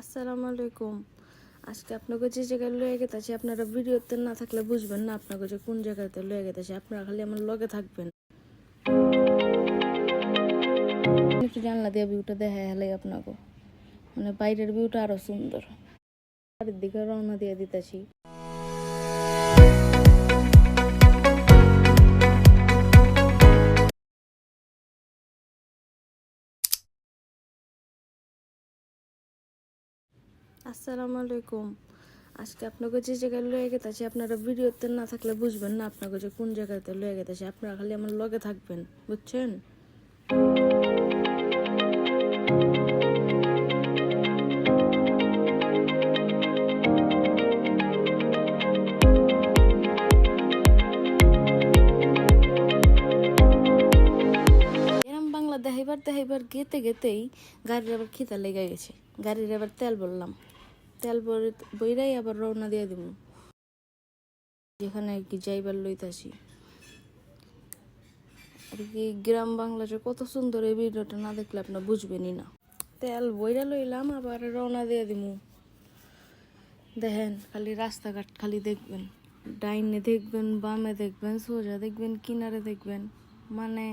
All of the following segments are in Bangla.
আসসালামু আলাইকুম। আজকে আপনাকে যে জায়গায় লয়ে গেতেছি, আপনারা ভিডিওতে না থাকলে বুঝবেন না আপনাকে যে কোন জায়গাতে লয়ে গেতেছি, আপনারা খালি আমার লগে থাকবেন। একটু জানলা দিয়ে ভিউটা দেখা হেলাই আপনাকে। মানে বাইরের ভিউটা আরও সুন্দর। বাড়ির দিকে রওনা দিয়ে দিতেছি। আসসালামু আলাইকুম। আজকে আপনাকে যে জায়গায় লয়ে গেতেছি আপনারা ভিডিওতে না থাকলে বুঝবেন না আপনাকে যে কোন জায়গাতে লয়ে গেতেছি আপনারা খালি আমার লগে থাকবেন, বুঝছেন? দেখাইবার দেখাইবার গেতে গেতেই গাড়ির আবার খিদা লেগে গেছে। গাড়ির আবার তেল বললাম তেল বই বইরাই আবার রওনা দিয়ে দিব যেখানে আর কি যাইবার লইতাছি। আর কি গ্রাম বাংলা যে কত সুন্দর এই ভিডিওটা না দেখলে আপনার বুঝবেনই না। তেল বইরা লইলাম, আবার রওনা দিয়ে দিমু। দেখেন, খালি রাস্তাঘাট খালি দেখবেন। ডাইনে দেখবেন, বামে দেখবেন, সোজা দেখবেন, কিনারে দেখবেন। মানে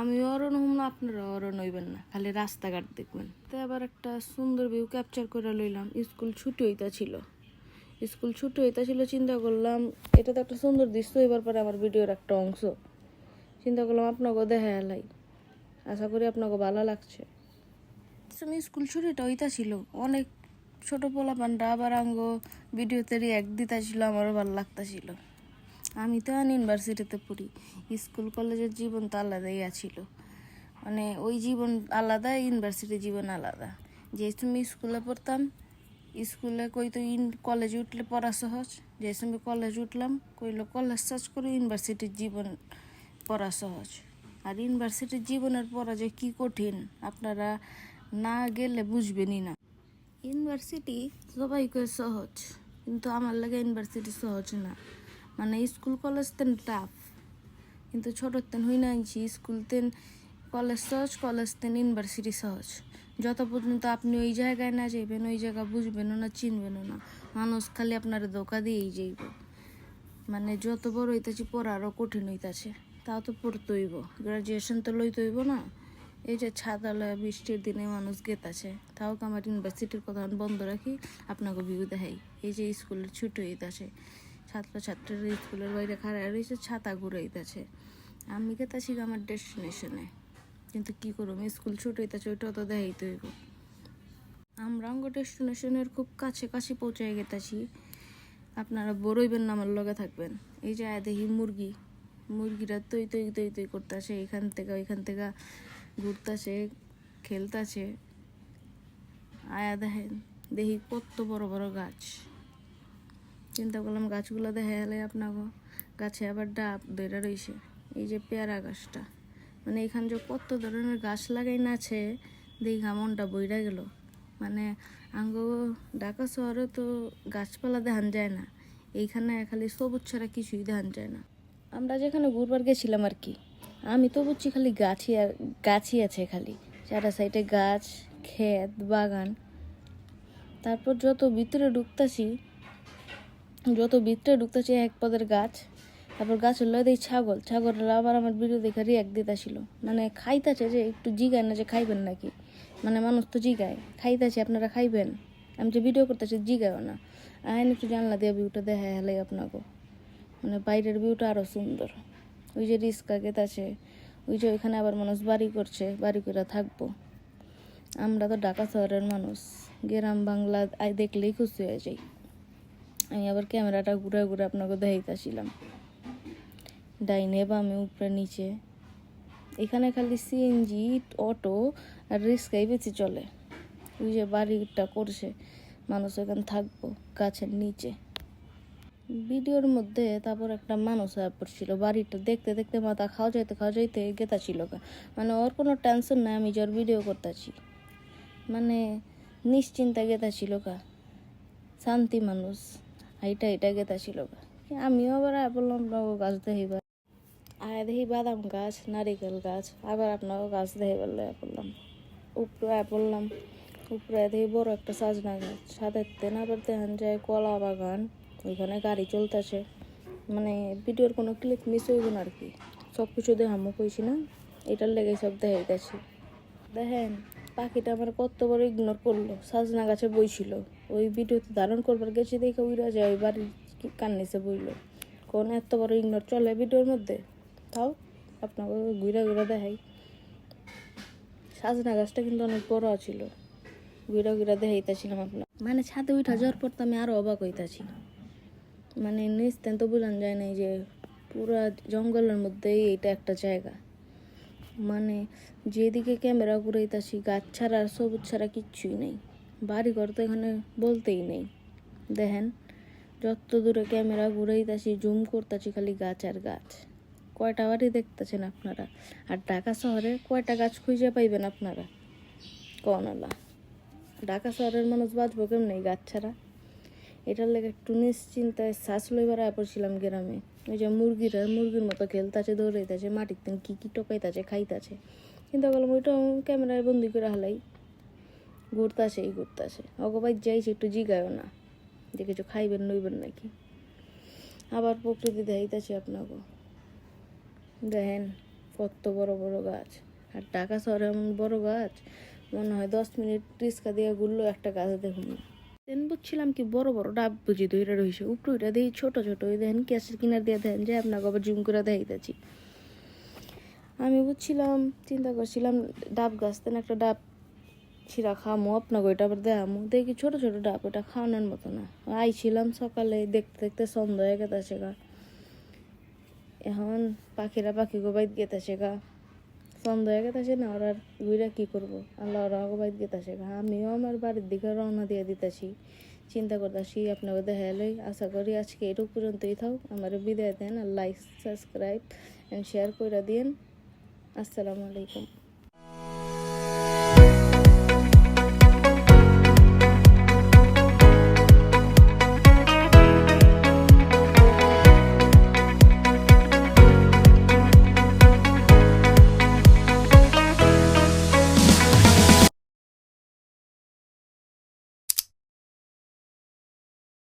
আমি অরণ হুম না, আপনারা অরণ হইবেন না, খালি রাস্তাঘাট দেখবেন। তো আবার একটা সুন্দর ভিউ ক্যাপচার করে লইলাম স্কুল ছুটি হইতা ছিল। স্কুল ছুটি হইতা ছিল, চিন্তা করলাম এটা তো একটা সুন্দর দৃশ্য এবার পরে আমার ভিডিওর একটা অংশ। চিন্তা করলাম আপনাকে দেখা এলাই আশা করি আপনাকে ভালো লাগছে। স্কুল ছুটিটা হইতা ছিল, অনেক ছোট পোলা পান্ডা আবার আঙ্গ ভিডিওতে রিয়াক্ট দিতা ছিল, আমারও ভালো লাগতাছিল আমি তো আন ইউনিভার্সিটিতে পড়ি। স্কুল কলেজের জীবন তো আলাদাই আছিল। মানে ওই জীবন আলাদা ইউনিভার্সিটি জীবন আলাদা। যে তুমি স্কুলে পড়তাম স্কুলে কই তো ইন কলেজে উঠলে পড়া সহজ। যে সময় কলেজ উঠলাম, কইলো কলেজ সার্চ করে ইউনিভার্সিটির জীবন পড়া সহজ। আর ইউনিভার্সিটির জীবনের পড়া যে কি কঠিন, আপনারা না গেলে বুঝবেনই না। ইউনিভার্সিটি সবাই কয়ে সহজ, কিন্তু আমার লাগে ইউনিভার্সিটি সহজ না। মানে স্কুল কলেজ তেন টাফ কিন্তু ছোটোর তেন হই না আনছি, স্কুল তেন কলেজ সহজ, কলেজ তেন ইউনিভার্সিটি সহজ। যত পর্যন্ত আপনি ওই জায়গায় না যাইবেন, ওই জায়গা বুঝবেনও না, চিনবেনও না, মানুষ খালি আপনার ধোকা দিয়েই যাইব। মানে যত বড় হইতাছি, পড়া আরও কঠিন হইতাছে, তাও তো পড়তে হইব। গ্রাজুয়েশন তো লইতে হইব না। এই যে ছাতা লয়া বৃষ্টির দিনে মানুষ গেতাছে, তাও আমার ইউনিভার্সিটির কথা বন্ধ রাখি? আপনাকে ভিউ দেখাই। এই যে স্কুলের ছুটি হইতাছে। ছাত্রছাত্রীরা স্কুলের বাইরে খাড়া রয়েছে, ছাতা ঘুরাইতেছে। আমি গেতাছি আমার ডেস্টিনেশনে কিন্তু কি করব স্কুল ছুটি হইতাছে, ওইটাও তো দেখাইতে হইব। আমরা অঙ্গ ডেস্টিনেশনের খুব কাছে কাছে পৌঁছে গেতাছি। আপনারা বড়ইবেন না, আমার লগে থাকবেন। এই যে দেখি মুরগি। মুরগিরা তৈ তৈ তৈ তৈ করতেছে, এখান থেকে ওইখান থেকে ঘুরতেছে, খেলতেছে। আয়া দেখেন, দেখি কত বড় বড় গাছ। চিন্তা করলাম গাছগুলো দেখা গেলে আপনাকে গাছে আবার ডাব বেড়া রয়েছে এই যে পেয়ারা গাছটা। মানে এখানে যে কত ধরনের গাছ লাগাই না আছে দেখা মনটা বইরা গেল। মানে আঙ্গ ঢাকা শহরে তো গাছপালা দেখান যায় না। এইখানে খালি সবুজ ছাড়া কিছুই দেখান যায় না। আমরা যেখানে ঘুরবার গেছিলাম আর কি, আমি তো বুঝছি খালি গাছই আর গাছই আছে খালি। চারা সাইডে গাছ, ক্ষেত, বাগান। তারপর যত ভিতরে ঢুকতাছি যত ভিতরে ঢুকতেছে এক পদের গাছ। তারপর গাছের লয় দেই ছাগল। ছাগলরা আবার আমার ভিডিও দেখে রিয়াক্ট দিতেছিল। মানে খাইতেছে যে, একটু জিগায় না যে খাইবেন নাকি? মানে মানুষ তো জিগায়। খাইতেছে, আপনারা খাইবেন? আমি যে ভিডিও করতেছি, জিগায়ও না। আইন একটু জানলা দিয়ে ভিউটা দেখা হেলাই আপনাকে। মানে বাইরের ভিউটা আরও সুন্দর। ওই যে রিস্কা গেতাছে ওই যে ওইখানে আবার মানুষ বাড়ি করছে, বাড়ি করে থাকব। আমরা তো ঢাকা শহরের মানুষ। গ্রাম বাংলা দেখলেই খুশি হয়ে যাই। আমি আবার ক্যামেরাটা ঘুরে ঘুরে আপনাকে দেখাইতেছিলাম। ডাইনে বামে, উপরে, নিচে। এখানে খালি সিএনজি অটো আর রিক্সাই বেশি চলে। ওই যে বাড়িটা করছে, মানুষ এখানে থাকব গাছের নিচে। ভিডিওর মধ্যে তারপর একটা মানুষ পড়ছিল, বাড়িটা দেখতে দেখতে মাথা খাওয়া যাইতে খাওয়া যাইতে গেতা ছিল। মানে ওর কোনো টেনশন নাই, আমি যার ভিডিও করতেছি। মানে নিশ্চিন্তা গেতা ছিল কা শান্তি মানুষ। এইটা এটা গেতা ছিল আমিও আবার বললাম আপনাকে গাছ দেখিবার আয় দেখি বাদাম গাছ, নারিকেল গাছ, আবার আপনাকে গাছ দেখিবার লয়া পড়লাম উপরে আয় পড়লাম উপরে দেখি বড় একটা সাজনা গাছ সাথে না আবার দেখান যায় কলা বাগান, ওইখানে গাড়ি চলতেছে। মানে ভিডিওর কোনো ক্লিক মিস হইব না আর কি সব কিছু দেখামো কইছি না, এটার লেগে সব দেখাইতেছি। দেখেন, পাখিটা আমার কত বড় ইগনোর করল, সাজনা গাছে বইছিল। ওই ভিডিওতে ধারণ করবার গেছি দেখে উইরা যায় ওই বাড়ির কি- কান নিচে বইল। কোন এত বড় ইগনোর চলে ভিডিওর মধ্যে? তাও আপনাকে ঘুরা ঘুরা দেখাই। সাজনা গাছটা কিন্তু অনেক বড় ছিল। ঘুরা ঘুরা দেখাইতেছিলাম আপনার মানে ছাদে উঠা যাওয়ার পর তো আমি আরও অবাক হইতাছি মানে নিস্তেন তো বোঝান যায় নাই যে পুরা জঙ্গলের মধ্যেই এইটা একটা জায়গা। মানে যেদিকে ক্যামেরা ঘুরাইতাছি, গাছ ছাড়া আর সবুজ ছাড়া কিচ্ছুই নেই। বাড়ি ঘর তো এখানে বলতেই নেই। দেখেন, যত দূরে ক্যামেরা ঘুরাইতাছি, জুম করতেছি খালি গাছ আর গাছ। কয়টা বাড়ি দেখতেছেন আপনারা? আর ঢাকা শহরে কয়টা গাছ খুঁজে পাইবেন আপনারা? কনলা। ঢাকা শহরের মানুষ বাঁচবো কেমন গাছ ছাড়া? এটার লেগে একটু নিশ্চিন্তায় শ্বাস লইবার পড়ছিলাম গ্রামে। ওই যে মুরগিরা মুরগির মতো খেলতাছে, দৌড়াইতেছে, মাটির দিন কী কী টকাইতাছে, খাইতাছে। কিন্তু বললাম ওইটা ক্যামেরায় বন্দি করে হালাই। ঘুরতাছে এই ঘুরতাছে অগবাই যাইছে, একটু জিগায়ও না। যে কিছু খাইবেন নইবেন নাকি? আবার প্রকৃতি দেখাইতেছে আপনাকে। দেখেন কত বড় বড় গাছ। আর ঢাকা শহরে এমন বড় গাছ, মনে হয় দশ মিনিট রিক্সা দিয়ে ঘুরলো, একটা গাছ দেখুন দেন বুঝছিলাম কি বড় বড় ডাব বুঝি তো এটা রয়েছে উপরে ওইটা দিয়ে ছোট ছোট। ওই দেখেন গ্যাসের কিনার দিয়ে দেখেন যে আপনাকে আবার জুম করে দেখাইতেছি। আমি বুঝছিলাম, চিন্তা করছিলাম, ডাব গাছ তেন একটা ডাব ছিঁড়া খামো, আপনাকে ওইটা আবার দেখামো দেখি ছোট ছোট ডাব ওটা খাওয়ানোর মতো না। আইছিলাম সকালে, দেখতে দেখতে সন্ধ্যা হয়ে গেছে গা। এখন পাখিরা পাখি গোবাইত গেতেছে গা। সন্ধ্যা হয়ে গেতেছে না, ওরা ঘুরে কি করব? আল্লাহ ওরা গোবাইত গেতেছে গা। আমিও আমার বাড়ির দিকে রওনা দিয়ে দিতেছি। চিন্তা করতেছি, আপনাকে দেখাইলেই আশা করি আজকে এটুকু পর্যন্তই থাক আমার বিদায় দেন আর লাইক সাবস্ক্রাইব অ্যান্ড শেয়ার করে দিন আসসালামু আলাইকুম।